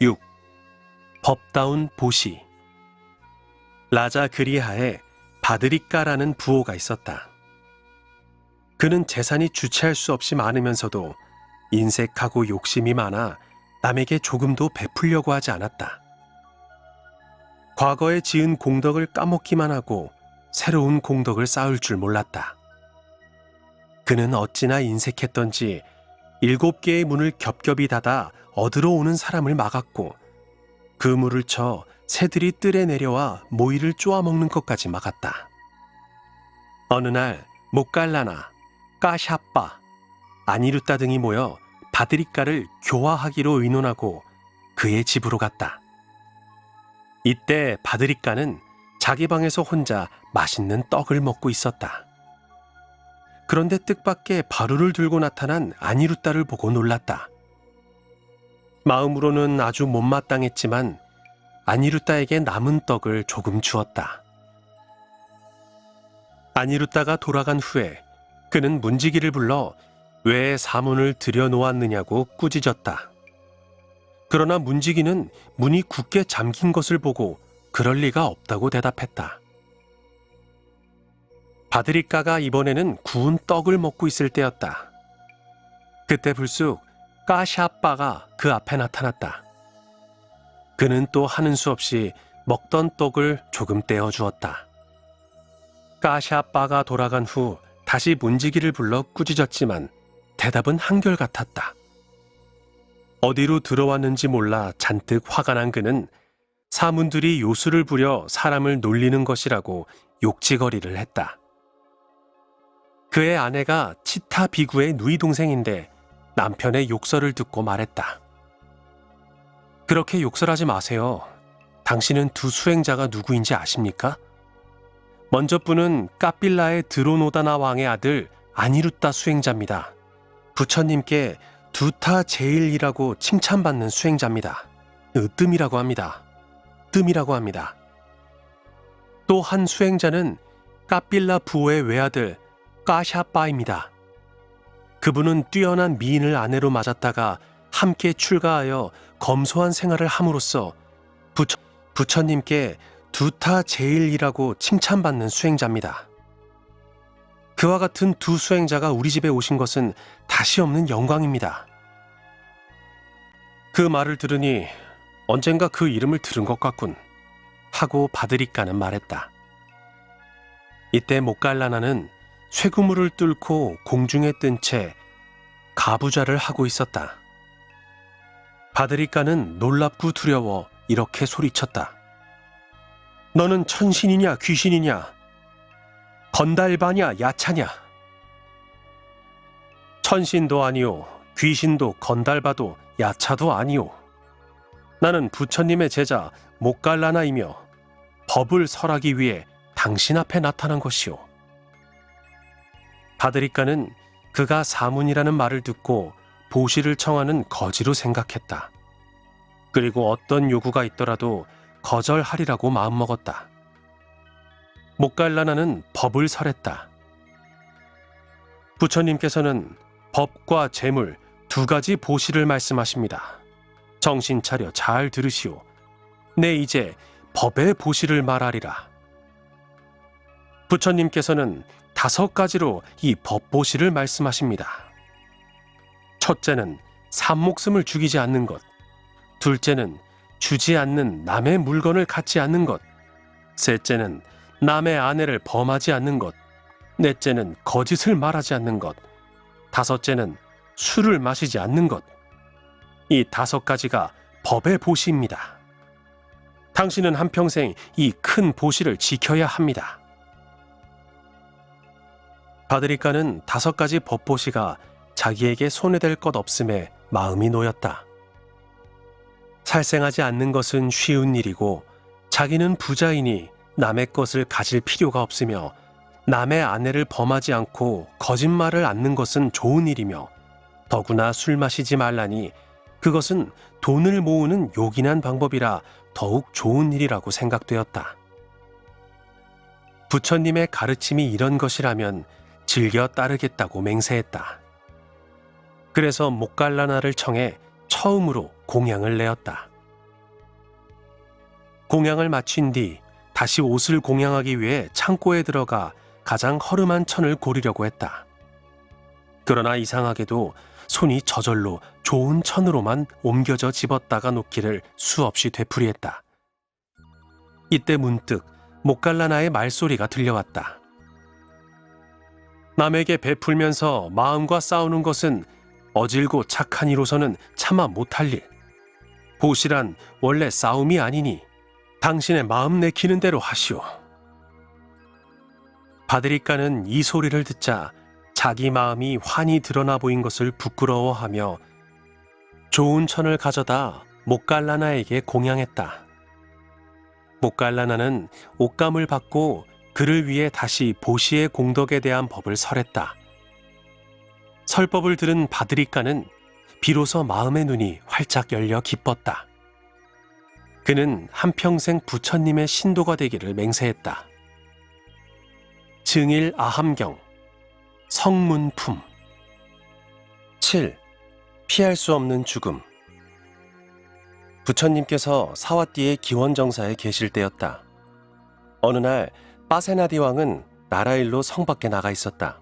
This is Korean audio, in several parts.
6. 법다운 보시 라자 그리하에 바드리까라는 부호가 있었다. 그는 재산이 주체할 수 없이 많으면서도 인색하고 욕심이 많아 남에게 조금도 베풀려고 하지 않았다. 과거에 지은 공덕을 까먹기만 하고 새로운 공덕을 쌓을 줄 몰랐다. 그는 어찌나 인색했던지 일곱 개의 문을 겹겹이 닫아 얻으러 오는 사람을 막았고 그 물을 쳐 새들이 뜰에 내려와 모이를 쪼아먹는 것까지 막았다. 어느 날 목갈라나, 까샤빠, 아니루따 등이 모여 바드리까를 교화하기로 의논하고 그의 집으로 갔다. 이때 바드리까는 자기 방에서 혼자 맛있는 떡을 먹고 있었다. 그런데 뜻밖의 바루를 들고 나타난 아니루따를 보고 놀랐다. 마음으로는 아주 못마땅했지만 아니루따에게 남은 떡을 조금 주었다. 아니루따가 돌아간 후에 그는 문지기를 불러 왜 사문을 들여놓았느냐고 꾸짖었다. 그러나 문지기는 문이 굳게 잠긴 것을 보고 그럴 리가 없다고 대답했다. 바드리까가 이번에는 구운 떡을 먹고 있을 때였다. 그때 불쑥 까샤빠가 그 앞에 나타났다. 그는 또 하는 수 없이 먹던 떡을 조금 떼어 주었다. 까샤빠가 돌아간 후 다시 문지기를 불러 꾸짖었지만 대답은 한결같았다. 어디로 들어왔는지 몰라 잔뜩 화가 난 그는 사문들이 요술을 부려 사람을 놀리는 것이라고 욕지거리를 했다. 그의 아내가 치타 비구의 누이 동생인데 남편의 욕설을 듣고 말했다. 그렇게 욕설하지 마세요. 당신은 두 수행자가 누구인지 아십니까? 먼저 분은 까빌라의 드로노다나 왕의 아들 아니루따 수행자입니다. 부처님께 두타 제일이라고 칭찬받는 수행자입니다. 으뜸이라고 합니다. 뜸이라고 합니다. 또 한 수행자는 까빌라 부호의 외아들 까샤빠입니다. 그분은 뛰어난 미인을 아내로 맞았다가 함께 출가하여 검소한 생활을 함으로써 부처, 부처님께 두타 제일이라고 칭찬받는 수행자입니다. 그와 같은 두 수행자가 우리 집에 오신 것은 다시 없는 영광입니다. 그 말을 들으니 언젠가 그 이름을 들은 것 같군 하고 바드리까는 말했다. 이때 목갈라나는 쇠구물을 뚫고 공중에 뜬 채 가부좌를 하고 있었다. 바드리까는 놀랍고 두려워 이렇게 소리쳤다. 너는 천신이냐 귀신이냐? 건달바냐 야차냐? 천신도 아니오, 귀신도 건달바도 야차도 아니오. 나는 부처님의 제자 목갈라나이며 법을 설하기 위해 당신 앞에 나타난 것이오. 바드리까는 그가 사문이라는 말을 듣고 보시를 청하는 거지로 생각했다. 그리고 어떤 요구가 있더라도 거절하리라고 마음먹었다. 목갈라나는 법을 설했다. 부처님께서는 법과 재물 두 가지 보시를 말씀하십니다. 정신 차려 잘 들으시오. 내 이제 법의 보시를 말하리라. 부처님께서는 다섯 가지로 이 법보시를 말씀하십니다. 첫째는 산목숨을 죽이지 않는 것. 둘째는 주지 않는 남의 물건을 갖지 않는 것. 셋째는 남의 아내를 범하지 않는 것. 넷째는 거짓을 말하지 않는 것. 다섯째는 술을 마시지 않는 것. 이 다섯 가지가 법의 보시입니다. 당신은 한평생 이 큰 보시를 지켜야 합니다. 바드리까는 다섯 가지 법보시가 자기에게 손해될 것 없음에 마음이 놓였다. 살생하지 않는 것은 쉬운 일이고 자기는 부자이니 남의 것을 가질 필요가 없으며 남의 아내를 범하지 않고 거짓말을 않는 것은 좋은 일이며 더구나 술 마시지 말라니 그것은 돈을 모으는 요긴한 방법이라 더욱 좋은 일이라고 생각되었다. 부처님의 가르침이 이런 것이라면 즐겨 따르겠다고 맹세했다. 그래서 목갈라나를 청해 처음으로 공양을 내었다. 공양을 마친 뒤 다시 옷을 공양하기 위해 창고에 들어가 가장 허름한 천을 고르려고 했다. 그러나 이상하게도 손이 저절로 좋은 천으로만 옮겨져 집었다가 놓기를 수없이 되풀이했다. 이때 문득 목갈라나의 말소리가 들려왔다. 남에게 베풀면서 마음과 싸우는 것은 어질고 착한 이로서는 차마 못할 일. 보시란 원래 싸움이 아니니 당신의 마음 내키는 대로 하시오. 바드리까는 이 소리를 듣자 자기 마음이 환히 드러나 보인 것을 부끄러워하며 좋은 천을 가져다 목갈라나에게 공양했다. 목갈라나는 옷감을 받고 그를 위해 다시 보시의 공덕에 대한 법을 설했다. 설법을 들은 바드리까는 비로소 마음의 눈이 활짝 열려 기뻤다. 그는 한평생 부처님의 신도가 되기를 맹세했다. 증일 아함경 성문품 7. 피할 수 없는 죽음 부처님께서 사와띠의 기원정사에 계실 때였다. 어느 날 빠세나디 왕은 나라 일로 성 밖에 나가 있었다.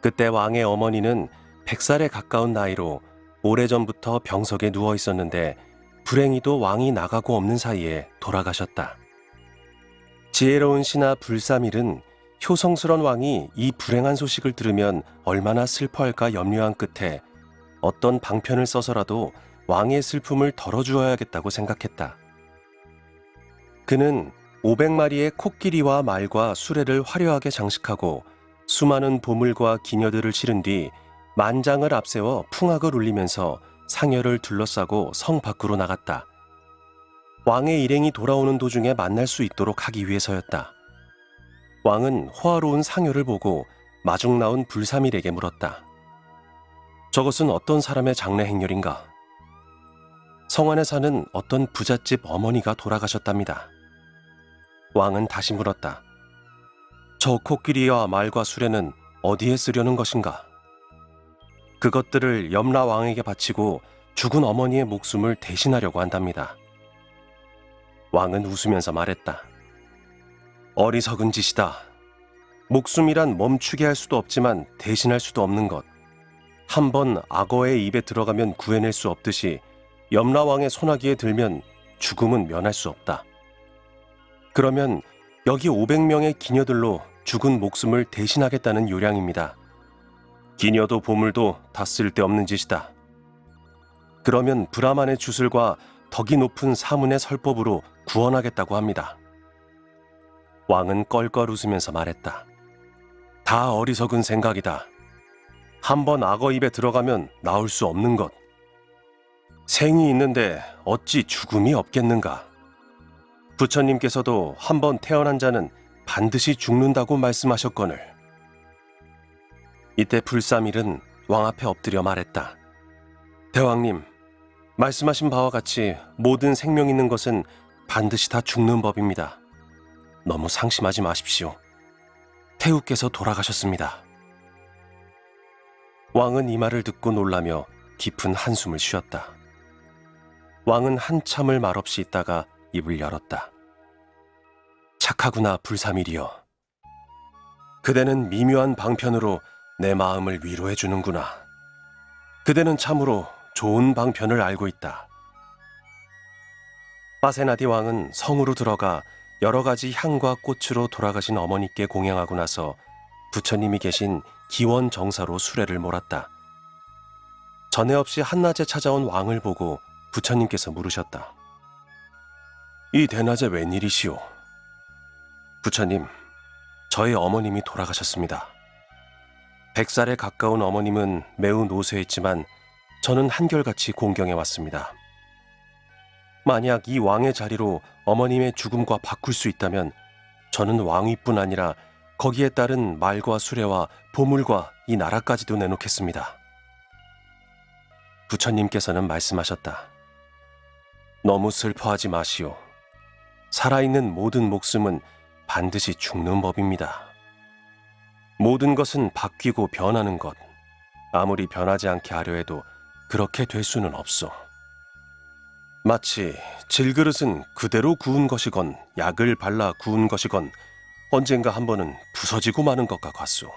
그때 왕의 어머니는 100살에 가까운 나이로 오래전부터 병석에 누워 있었는데 불행히도 왕이 나가고 없는 사이에 돌아가셨다. 지혜로운 신하 불사밀은 효성스런 왕이 이 불행한 소식을 들으면 얼마나 슬퍼할까 염려한 끝에 어떤 방편을 써서라도 왕의 슬픔을 덜어주어야겠다고 생각했다. 그는 500마리의 코끼리와 말과 수레를 화려하게 장식하고 수많은 보물과 기녀들을 실은 뒤 만장을 앞세워 풍악을 울리면서 상여를 둘러싸고 성 밖으로 나갔다. 왕의 일행이 돌아오는 도중에 만날 수 있도록 하기 위해서였다. 왕은 호화로운 상여를 보고 마중 나온 불사밀에게 물었다. 저것은 어떤 사람의 장례 행렬인가? 성안에 사는 어떤 부잣집 어머니가 돌아가셨답니다. 왕은 다시 물었다. 저 코끼리와 말과 수레는 어디에 쓰려는 것인가? 그것들을 염라 왕에게 바치고 죽은 어머니의 목숨을 대신하려고 한답니다. 왕은 웃으면서 말했다. 어리석은 짓이다. 목숨이란 멈추게 할 수도 없지만 대신할 수도 없는 것. 한 번 악어의 입에 들어가면 구해낼 수 없듯이 염라왕의 소나기에 들면 죽음은 면할 수 없다. 그러면 여기 500명의 기녀들로 죽은 목숨을 대신하겠다는 요량입니다. 기녀도 보물도 다 쓸데없는 짓이다. 그러면 브라만의 주술과 덕이 높은 사문의 설법으로 구원하겠다고 합니다. 왕은 껄껄 웃으면서 말했다. 다 어리석은 생각이다. 한번 악어 입에 들어가면 나올 수 없는 것. 생이 있는데 어찌 죽음이 없겠는가? 부처님께서도 한 번 태어난 자는 반드시 죽는다고 말씀하셨거늘. 이때 불사밀은 왕 앞에 엎드려 말했다. 대왕님, 말씀하신 바와 같이 모든 생명 있는 것은 반드시 다 죽는 법입니다. 너무 상심하지 마십시오. 태우께서 돌아가셨습니다. 왕은 이 말을 듣고 놀라며 깊은 한숨을 쉬었다. 왕은 한참을 말없이 있다가 입을 열었다. 착하구나 불사밀이여. 그대는 미묘한 방편으로 내 마음을 위로해 주는구나. 그대는 참으로 좋은 방편을 알고 있다. 바세나디 왕은 성으로 들어가 여러 가지 향과 꽃으로 돌아가신 어머니께 공양하고 나서 부처님이 계신 기원 정사로 수레를 몰았다. 전에 없이 한낮에 찾아온 왕을 보고 부처님께서 물으셨다. 이 대낮에 웬일이시오? 부처님, 저희 어머님이 돌아가셨습니다. 백살에 가까운 어머님은 매우 노쇠했지만 저는 한결같이 공경해 왔습니다. 만약 이 왕의 자리로 어머님의 죽음과 바꿀 수 있다면 저는 왕위뿐 아니라 거기에 따른 말과 수레와 보물과 이 나라까지도 내놓겠습니다. 부처님께서는 말씀하셨다. 너무 슬퍼하지 마시오. 살아있는 모든 목숨은 반드시 죽는 법입니다. 모든 것은 바뀌고 변하는 것. 아무리 변하지 않게 하려 해도 그렇게 될 수는 없어. 마치 질그릇은 그대로 구운 것이건 약을 발라 구운 것이건 언젠가 한 번은 부서지고 마는 것과 같소.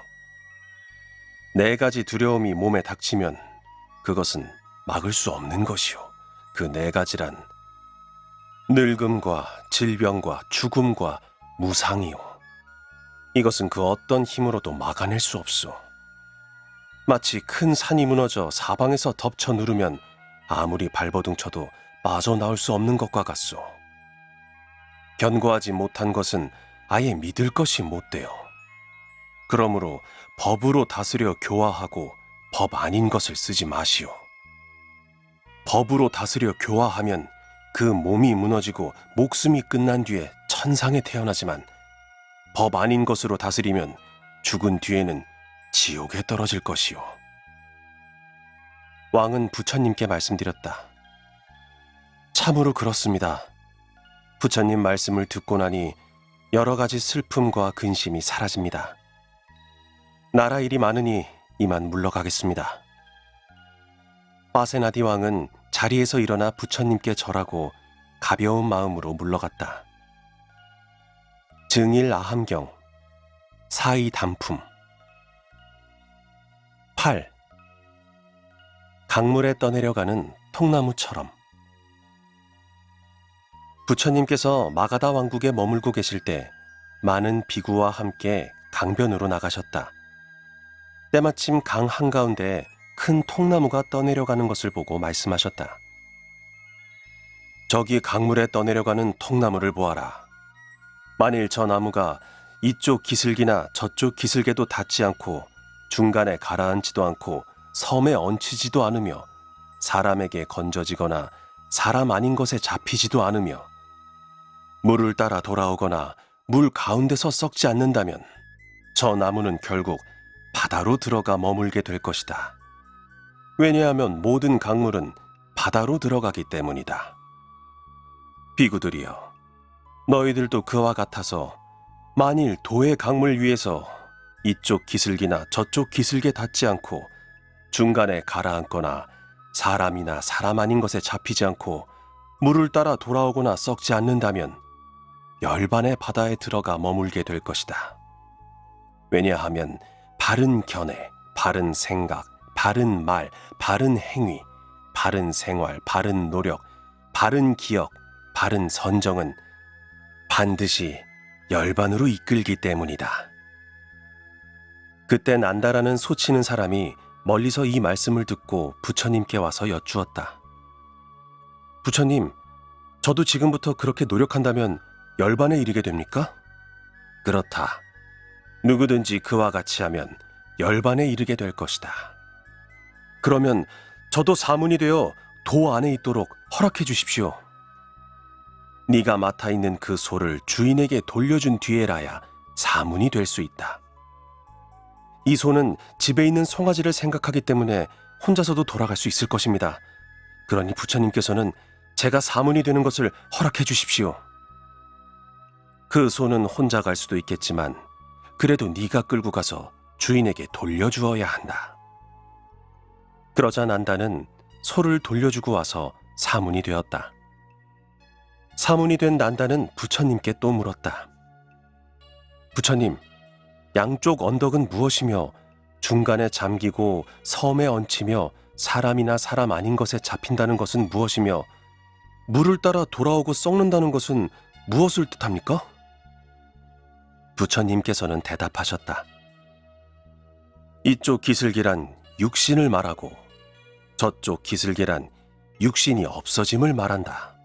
네 가지 두려움이 몸에 닥치면 그것은 막을 수 없는 것이오. 그네 가지란 늙음과 질병과 죽음과 무상이오. 이것은 그 어떤 힘으로도 막아낼 수 없소. 마치 큰 산이 무너져 사방에서 덮쳐 누르면 아무리 발버둥 쳐도 빠져나올 수 없는 것과 같소. 견고하지 못한 것은 아예 믿을 것이 못 돼요. 그러므로 법으로 다스려 교화하고 법 아닌 것을 쓰지 마시오. 법으로 다스려 교화하면 그 몸이 무너지고 목숨이 끝난 뒤에 천상에 태어나지만 법 아닌 것으로 다스리면 죽은 뒤에는 지옥에 떨어질 것이오. 왕은 부처님께 말씀드렸다. 참으로 그렇습니다. 부처님 말씀을 듣고 나니 여러 가지 슬픔과 근심이 사라집니다. 나라 일이 많으니 이만 물러가겠습니다. 파세나디 왕은 자리에서 일어나 부처님께 절하고 가벼운 마음으로 물러갔다. 증일 아함경 사이 단품 8. 강물에 떠내려가는 통나무처럼 부처님께서 마가다 왕국에 머물고 계실 때 많은 비구와 함께 강변으로 나가셨다. 때마침 강 한가운데 큰 통나무가 떠내려가는 것을 보고 말씀하셨다. 저기 강물에 떠내려가는 통나무를 보아라. 만일 저 나무가 이쪽 기슭이나 저쪽 기슭에도 닿지 않고 중간에 가라앉지도 않고 섬에 얹히지도 않으며 사람에게 건져지거나 사람 아닌 것에 잡히지도 않으며 물을 따라 돌아오거나 물 가운데서 썩지 않는다면 저 나무는 결국 바다로 들어가 머물게 될 것이다. 왜냐하면 모든 강물은 바다로 들어가기 때문이다. 비구들이여, 너희들도 그와 같아서 만일 도의 강물 위에서 이쪽 기슭이나 저쪽 기슭에 닿지 않고 중간에 가라앉거나 사람이나 사람 아닌 것에 잡히지 않고 물을 따라 돌아오거나 썩지 않는다면 열반의 바다에 들어가 머물게 될 것이다. 왜냐하면 바른 견해, 바른 생각, 바른 말, 바른 행위, 바른 생활, 바른 노력, 바른 기억, 바른 선정은 반드시 열반으로 이끌기 때문이다. 그때 난다라는 소치는 사람이 멀리서 이 말씀을 듣고 부처님께 와서 여쭈었다. 부처님, 저도 지금부터 그렇게 노력한다면 열반에 이르게 됩니까? 그렇다. 누구든지 그와 같이 하면 열반에 이르게 될 것이다. 그러면 저도 사문이 되어 도 안에 있도록 허락해 주십시오. 네가 맡아 있는 그 소를 주인에게 돌려준 뒤에라야 사문이 될 수 있다. 이 소는 집에 있는 송아지를 생각하기 때문에 혼자서도 돌아갈 수 있을 것입니다. 그러니 부처님께서는 제가 사문이 되는 것을 허락해 주십시오. 그 소는 혼자 갈 수도 있겠지만 그래도 네가 끌고 가서 주인에게 돌려주어야 한다. 그러자 난다는 소를 돌려주고 와서 사문이 되었다. 사문이 된 난다는 부처님께 또 물었다. 부처님, 양쪽 언덕은 무엇이며 중간에 잠기고 섬에 얹히며 사람이나 사람 아닌 것에 잡힌다는 것은 무엇이며 물을 따라 돌아오고 썩는다는 것은 무엇을 뜻합니까? 부처님께서는 대답하셨다. 이쪽 기슬기란 육신을 말하고 저쪽 기슬기란 육신이 없어짐을 말한다.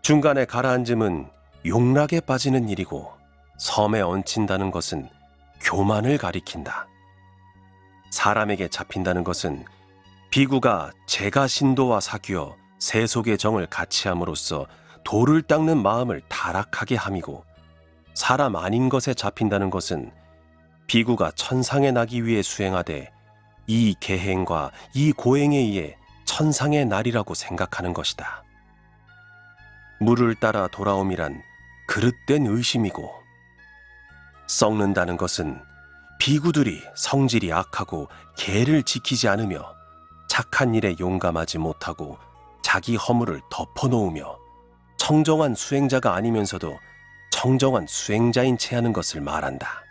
중간에 가라앉음은 용락에 빠지는 일이고 섬에 얹힌다는 것은 교만을 가리킨다. 사람에게 잡힌다는 것은 비구가 제가 신도와 사귀어 세속의 정을 같이 함으로써 돌을 닦는 마음을 타락하게 함이고 사람 아닌 것에 잡힌다는 것은 비구가 천상에 나기 위해 수행하되 이 계행과 이 고행에 의해 천상의 날이라고 생각하는 것이다. 물을 따라 돌아옴이란 그릇된 의심이고 썩는다는 것은 비구들이 성질이 악하고 계를 지키지 않으며 착한 일에 용감하지 못하고 자기 허물을 덮어놓으며 청정한 수행자가 아니면서도 청정한 수행자인 채 하는 것을 말한다.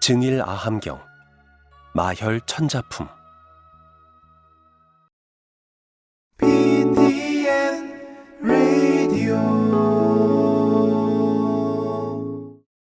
증일 아함경 마혈 천자품